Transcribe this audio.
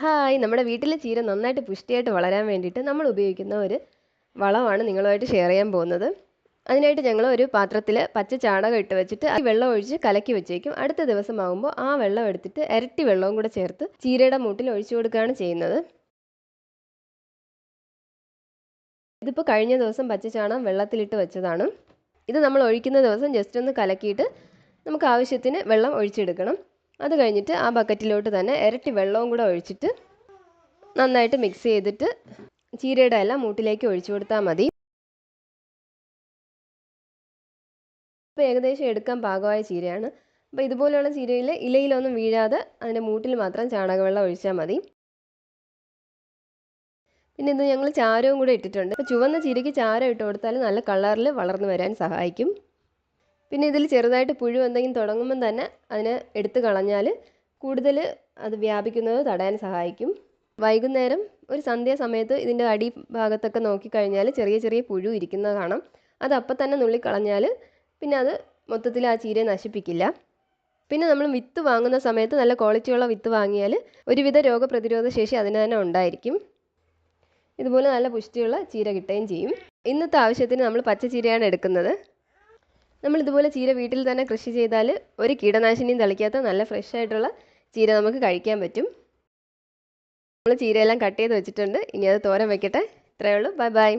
Hi. നമ്മുടെ വീട്ടിലെ ചീര നന്നായിട്ട് പുഷ്ടിയായിട്ട് വളരാൻ വേണ്ടിയിട്ട് നമ്മൾ ഉപയോഗിക്കുന്ന ഒരു വളമാണ് നിങ്ങളുമായിട്ട് ഷെയർ ചെയ്യാൻ പോകുന്നത്. അതിനായിട്ട് ഞങ്ങൾ ഒരു പാത്രത്തിൽ പച്ച ചാണകം ഇട്ട് വെച്ചിട്ട് ആ വെള്ളം ഒഴിച്ച് കലക്കി വെച്ചേക്കും. അടുത്ത ദിവസമാകുമ്പോൾ ആ വെള്ളം എടുത്തിട്ട് ഇരട്ടി വെള്ളവും കൂടെ ചേർത്ത് ചീരയുടെ മൂട്ടിൽ ഒഴിച്ചു കൊടുക്കുകയാണ് ചെയ്യുന്നത്. ഇതിപ്പോൾ കഴിഞ്ഞ ദിവസം പച്ച ചാണകം വെള്ളത്തിലിട്ട് വെച്ചതാണ്. ഇത് നമ്മൾ ഒഴിക്കുന്ന ദിവസം ജസ്റ്റ് ഒന്ന് കലക്കിയിട്ട് നമുക്ക് ആവശ്യത്തിന് വെള്ളം ഒഴിച്ചെടുക്കണം. അത് കഴിഞ്ഞിട്ട് ആ ബക്കറ്റിലോട്ട് തന്നെ ഇരട്ടി വെള്ളവും കൂടെ ഒഴിച്ചിട്ട് നന്നായിട്ട് മിക്സ് ചെയ്തിട്ട് ചീരയുടെ എല്ലാം മൂട്ടിലേക്ക് ഒഴിച്ചു കൊടുത്താൽ മതി. ഇപ്പോൾ ഏകദേശം എടുക്കാൻ പാകമായ ചീരയാണ്. അപ്പോൾ ഇതുപോലെയുള്ള ചീരയിൽ ഇലയിലൊന്നും വീഴാതെ അതിന്റെ മൂട്ടിൽ മാത്രം ചാണകവെള്ളം ഒഴിച്ചാൽ മതി. പിന്നെ ഇത് ഞങ്ങൾ ചാരവും കൂടെ ഇട്ടിട്ടുണ്ട്. ചുവന്ന ചീരയ്ക്ക് ചാരം ഇട്ട് കൊടുത്താൽ നല്ല കളറിൽ വളർന്നു വരാൻ സഹായിക്കും. പിന്നെ ഇതിൽ ചെറുതായിട്ട് പുഴു എന്തെങ്കിലും തുടങ്ങുമ്പം തന്നെ അതിനെ എടുത്തു കളഞ്ഞാൽ കൂടുതൽ അത് വ്യാപിക്കുന്നത് തടയാൻ സഹായിക്കും. വൈകുന്നേരം ഒരു സന്ധ്യാസമയത്ത് ഇതിന്റെ അടി ഭാഗത്തൊക്കെ നോക്കിക്കഴിഞ്ഞാൽ ചെറിയ ചെറിയ പുഴു ഇരിക്കുന്നത് കാണാം. അത് അപ്പം തന്നെ നുള്ളിക്കളഞ്ഞാൽ പിന്നെ അത് മൊത്തത്തിൽ ആ ചീരയെ നശിപ്പിക്കില്ല. പിന്നെ നമ്മൾ വിത്ത് വാങ്ങുന്ന സമയത്ത് നല്ല ക്വാളിറ്റിയുള്ള വിത്ത് വാങ്ങിയാൽ ഒരുവിധ രോഗപ്രതിരോധ ശേഷി അതിന് തന്നെ ഉണ്ടായിരിക്കും. ഇതുപോലെ നല്ല പുഷ്ടിയുള്ള ചീര കിട്ടുകയും ചെയ്യും. ഇന്നത്തെ ആവശ്യത്തിന് നമ്മൾ പച്ച ചീരയാണ് എടുക്കുന്നത്. നമ്മൾ ഇതുപോലെ ചീര വീട്ടിൽ തന്നെ കൃഷി ചെയ്താൽ ഒരു കീടനാശിനിയും തളിക്കാത്ത നല്ല ഫ്രഷ് ആയിട്ടുള്ള ചീര നമുക്ക് കഴിക്കാൻ പറ്റും. നമ്മൾ ചീരയെല്ലാം കട്ട് ചെയ്ത് വെച്ചിട്ടുണ്ട്. ഇനി അത് തോരൻ വെക്കട്ടെ. ഇത്രയേ ഉള്ളൂ. Bye bye